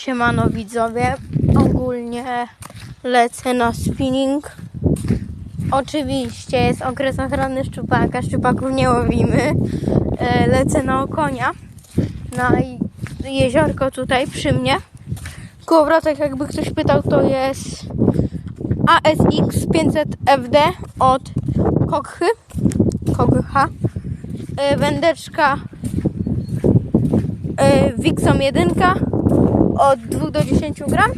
Siemano widzowie, ogólnie lecę na spinning. Oczywiście jest okres ochrony szczupaka, szczupaków nie łowimy. E, Lecę na okonia, na jeziorko tutaj przy mnie. Kołowrotek jakby ktoś pytał to jest ASX 500 FD od Kokchy. Kokcha. E, Wędeczka e, Wixom 1 od 2 do 10 gram.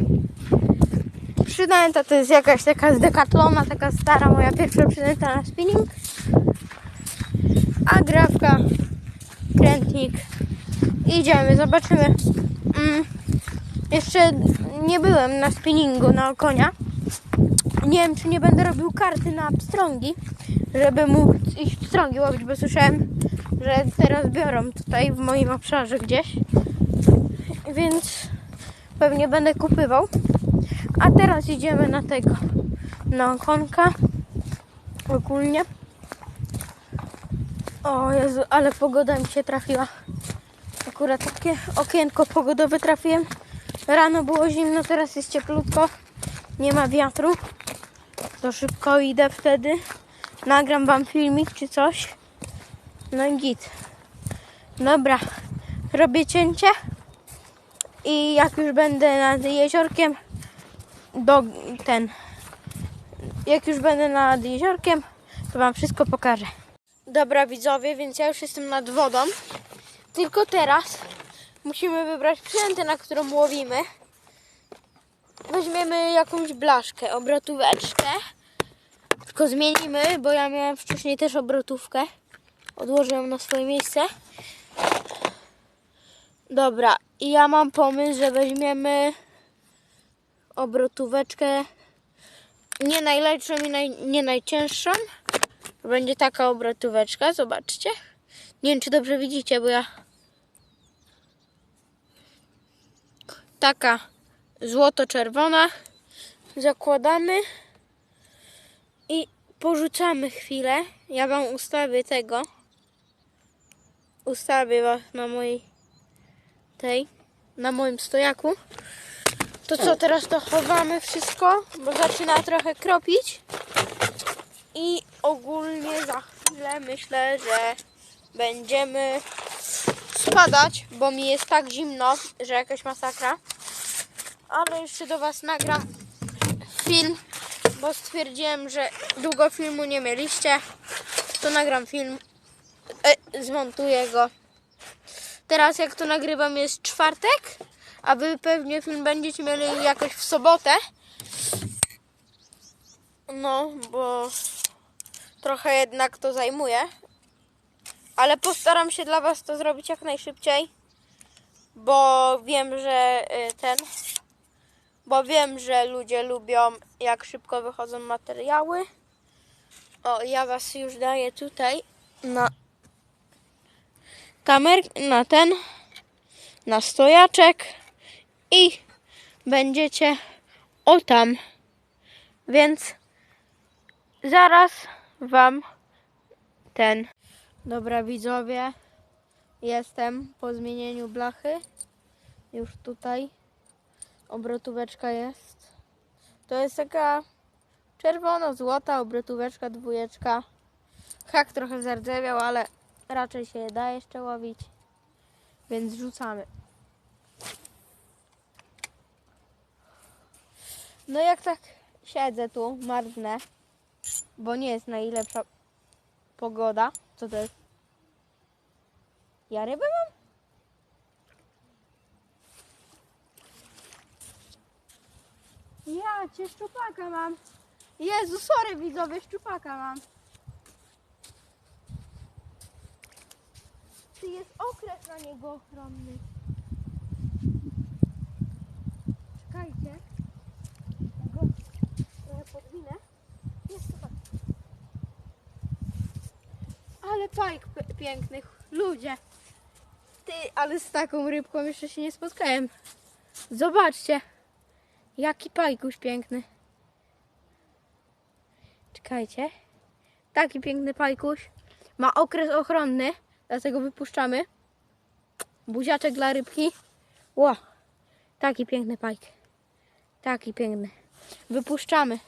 Przynęta to jest jakaś taka z Decathlona, taka stara, moja pierwsza przynęta na spinning. A grafka, krętnik. Idziemy, zobaczymy. Mm, jeszcze nie byłem na spinningu na konia. Nie wiem, czy nie będę robił karty na pstrągi, żeby móc iść pstrągi łowić, bo słyszałem, że teraz biorą tutaj w moim obszarze gdzieś. Więc pewnie będę kupywał. A teraz idziemy na tego, na okonka. Ogólnie. O Jezu, ale pogoda mi się trafiła. Akurat takie okienko pogodowe trafiłem. Rano było zimno, teraz jest cieplutko. Nie ma wiatru. To szybko idę wtedy. Nagram wam filmik czy coś. No i git. Dobra, robię cięcie. I jak już będę nad jeziorkiem, do ten. Jak już będę nad jeziorkiem, to wam wszystko pokażę. Dobra widzowie, więc ja już jestem nad wodą. Tylko teraz musimy wybrać przynętę, na którą łowimy. Weźmiemy jakąś blaszkę, obrotóweczkę. Tylko zmienimy, bo ja miałem wcześniej też obrotówkę. Odłożę ją na swoje miejsce. Dobra, i ja mam pomysł, że weźmiemy obrotóweczkę nie najlepszą i naj, nie najcięższą. Będzie taka obrotóweczka, zobaczcie. Nie wiem, czy dobrze widzicie, bo ja... Taka złoto-czerwona. Zakładamy i porzucamy chwilę. Ja wam ustawię tego. Ustawię was na mojej tej, na moim stojaku. To co, teraz to chowamy wszystko, bo zaczyna trochę kropić. I ogólnie za chwilę myślę, że będziemy spadać, bo mi jest tak zimno, że jakaś masakra. Ale jeszcze do Was nagram film, bo stwierdziłem, że długo filmu nie mieliście. To nagram film, e, zmontuję go. Teraz jak to nagrywam jest czwartek, a Wy pewnie film będziecie mieli jakoś w sobotę. No, bo trochę jednak to zajmuje. Ale postaram się dla Was to zrobić jak najszybciej. Bo wiem, że y, ten. Bo wiem, że ludzie lubią jak szybko wychodzą materiały. O, ja Was już daję tutaj na kamer, na ten, na stojaczek i będziecie o tam. Więc zaraz Wam ten. Dobra widzowie, jestem po zmienieniu blachy. Już tutaj obrotóweczka jest. To jest taka czerwono-złota obrotóweczka, dwójeczka. Hak trochę zardzewiał, ale raczej się da jeszcze łowić. Więc rzucamy. No jak tak siedzę tu, marznę, bo nie jest najlepsza pogoda. Co to jest? Ja rybę mam? Ja cię szczupaka mam. Jezu, sorry widzowie, szczupaka mam. Ty jest okres na niego ochronny. Czekajcie. Go trochę podwinę. Jest super. Ale pajk p- piękny. Ludzie. Ty, ale z taką rybką jeszcze się nie spotkałem. Zobaczcie. Jaki pajkuś piękny. Czekajcie. Taki piękny pajkuś. Ma okres ochronny, dlatego wypuszczamy. Buziaczek dla rybki. Ło. Taki piękny pajk. Taki piękny. Wypuszczamy.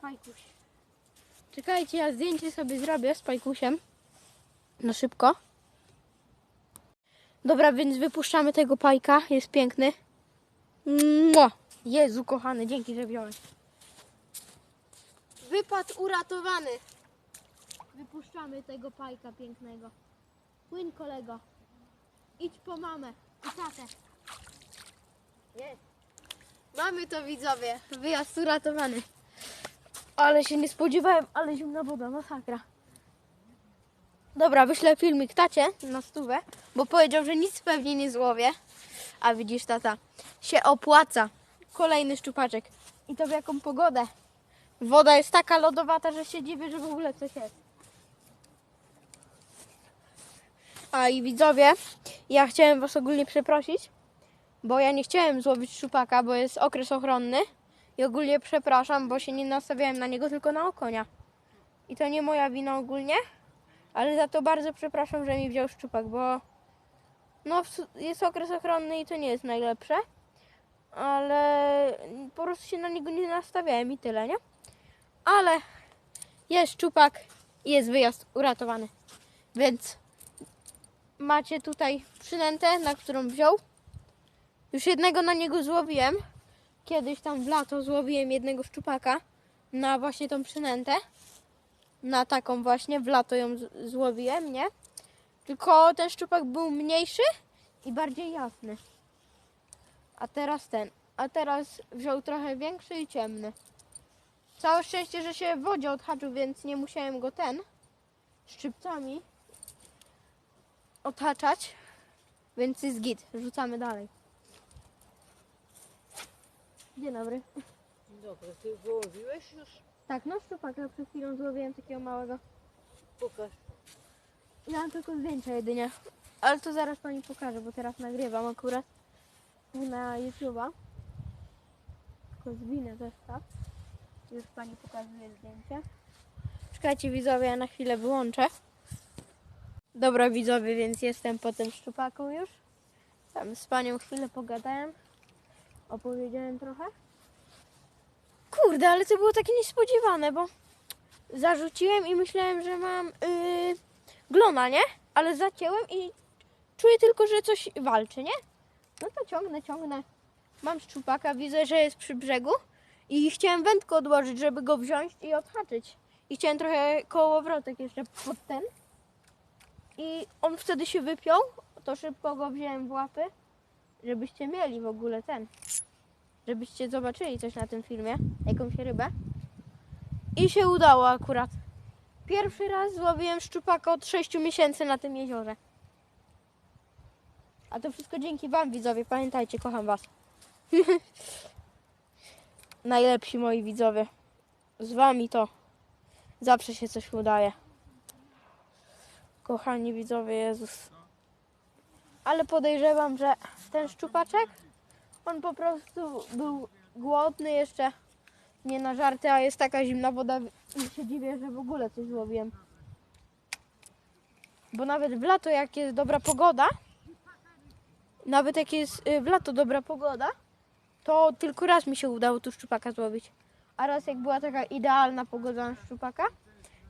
Pajkuś. Czekajcie, ja zdjęcie sobie zrobię z pajkusiem. No szybko. Dobra, więc wypuszczamy tego pajka. Jest piękny. Mua! Jezu, kochany, dzięki, że wziąłeś. Wypad uratowany. Wypuszczamy tego pajka pięknego. Płyn kolego. Idź po mamę i tatę. Jest. Mamy to widzowie. Wyjazd uratowany. Ale się nie spodziewałem, ale zimna woda, masakra. Dobra, wyślę filmik tacie na stówę, bo powiedział, że nic pewnie nie złowię. A widzisz, tata, się opłaca. Kolejny szczupaczek. I to w jaką pogodę. Woda jest taka lodowata, że się dziwię, że w ogóle coś jest. A i widzowie, ja chciałem was ogólnie przeprosić, bo ja nie chciałem złowić szczupaka, bo jest okres ochronny. I ogólnie przepraszam, bo się nie nastawiałem na niego, tylko na okonia. I to nie moja wina ogólnie, ale za to bardzo przepraszam, że mi wziął szczupak, bo no jest okres ochronny i to nie jest najlepsze. Ale po prostu się na niego nie nastawiałem i tyle, nie? Ale jest szczupak i jest wyjazd uratowany. Więc macie tutaj przynętę, na którą wziął. Już jednego na niego złowiłem. Kiedyś tam w lato złowiłem jednego szczupaka na właśnie tą przynętę. Na taką właśnie, w lato ją złowiłem, nie? Tylko ten szczupak był mniejszy i bardziej jasny. A teraz ten. A teraz wziął trochę większy i ciemny. Całe szczęście, że się w wodzie odhaczył, więc nie musiałem go ten szczypcami otaczać. Więc jest git. Rzucamy dalej. Dzień dobry. Dobra, ty wyłowiłeś już? Tak, no szczupaka przed chwilą złowiłem takiego małego. Pokaż. Ja mam tylko zdjęcia jedynie. Ale to zaraz pani pokażę, bo teraz nagrywam akurat na YouTube'a. Tylko zwinę zestaw. Już pani pokazuje zdjęcie. Czekajcie widzowie, ja na chwilę wyłączę. Dobra widzowie, więc jestem po tym szczupaku już. Tam z panią chwilę pogadałem. Opowiedziałem trochę. Kurde, ale to było takie niespodziewane, bo zarzuciłem i myślałem, że mam yy, glona, nie? Ale zacięłem i czuję tylko, że coś walczy, nie? No to ciągnę, ciągnę. Mam szczupaka, widzę, że jest przy brzegu i chciałem wędkę odłożyć, żeby go wziąć i odhaczyć. I chciałem trochę kołowrotek jeszcze pod ten. I on wtedy się wypiął, to szybko go wziąłem w łapy, żebyście mieli w ogóle ten. Żebyście zobaczyli coś na tym filmie, jakąś rybę. I się udało akurat. Pierwszy raz złowiłem szczupaka od 6 miesięcy na tym jeziorze. A to wszystko dzięki Wam, widzowie. Pamiętajcie, kocham Was. Najlepsi moi widzowie. Z Wami to zawsze się coś udaje. Kochani widzowie, Jezus. Ale podejrzewam, że ten szczupaczek, on po prostu był głodny jeszcze nie na żarty, a jest taka zimna woda i się dziwię, że w ogóle coś złowiłem. Bo nawet w lato, jak jest dobra pogoda, nawet jak jest y, w lato dobra pogoda, to tylko raz mi się udało tu szczupaka złowić. A raz jak była taka idealna pogoda na szczupaka,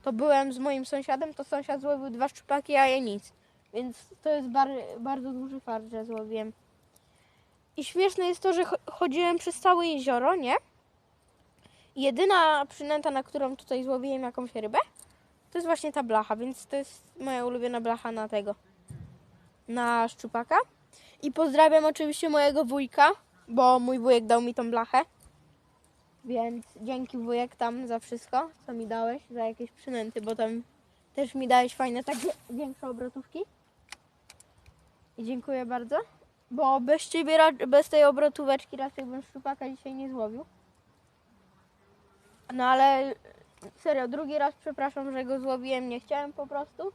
to byłem z moim sąsiadem, to sąsiad złowił dwa szczupaki, a ja nic. Więc to jest bar, bardzo duży fart, że złowiłem. I śmieszne jest to, że cho- chodziłem przez całe jezioro, nie? Jedyna przynęta, na którą tutaj złowiłem jakąś rybę, to jest właśnie ta blacha, więc to jest moja ulubiona blacha na tego, na szczupaka. I pozdrawiam oczywiście mojego wujka, bo mój wujek dał mi tą blachę. Więc dzięki wujek tam za wszystko, co mi dałeś, za jakieś przynęty, bo tam też mi dałeś fajne takie większe obrotówki. I dziękuję bardzo, bo bez ciebie, bez tej obrotóweczki raczej bym szczupaka dzisiaj nie złowił. No ale serio, drugi raz przepraszam, że go złowiłem, nie chciałem po prostu.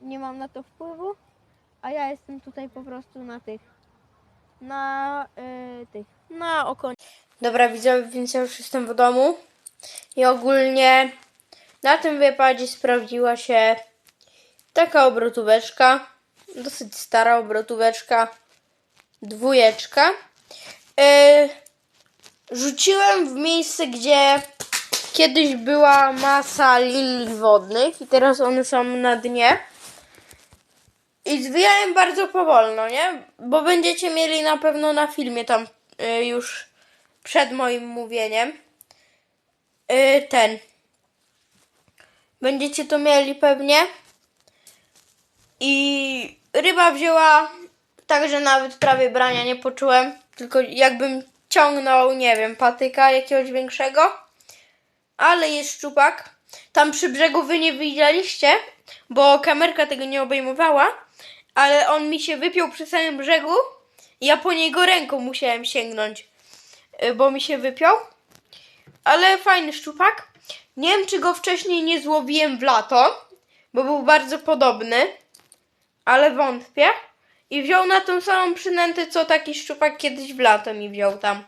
Nie mam na to wpływu, a ja jestem tutaj po prostu na tych, na y, tych, na okonie. Dobra więc ja już jestem w domu i ogólnie na tym wypadzie sprawdziła się taka obrotóweczka, dosyć stara obrotóweczka. dwójeczka. Yy, rzuciłem w miejsce, gdzie kiedyś była masa lilii wodnych i teraz one są na dnie. I zwijałem bardzo powolno, nie? Bo będziecie mieli na pewno na filmie tam y, już przed moim mówieniem. Y, ten. Będziecie to mieli pewnie. I ryba wzięła tak, że nawet prawie brania nie poczułem. Tylko jakbym ciągnął, nie wiem, patyka jakiegoś większego. Ale jest szczupak. Tam przy brzegu wy nie widzieliście, bo kamerka tego nie obejmowała. Ale on mi się wypiął przy samym brzegu. Ja po niego ręką musiałem sięgnąć, bo mi się wypiął. Ale fajny szczupak. Nie wiem, czy go wcześniej nie złowiłem w lato, bo był bardzo podobny, ale wątpię. I wziął na tą samą przynętę, co taki szczupak kiedyś w lato mi wziął tam.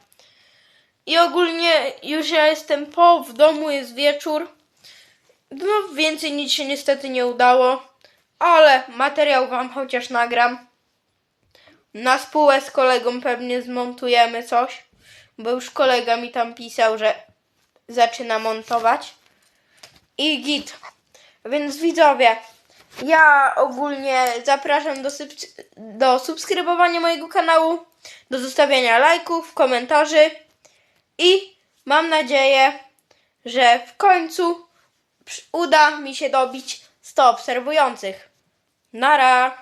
I ogólnie już ja jestem po, w domu jest wieczór. No, więcej nic się niestety nie udało, ale materiał wam chociaż nagram. Na spółę z kolegą pewnie zmontujemy coś, bo już kolega mi tam pisał, że zaczyna montować. I git. Więc widzowie, ja ogólnie zapraszam do, do subskrybowania mojego kanału, do zostawiania lajków, komentarzy i mam nadzieję, że w końcu uda mi się dobić 100 obserwujących. Nara!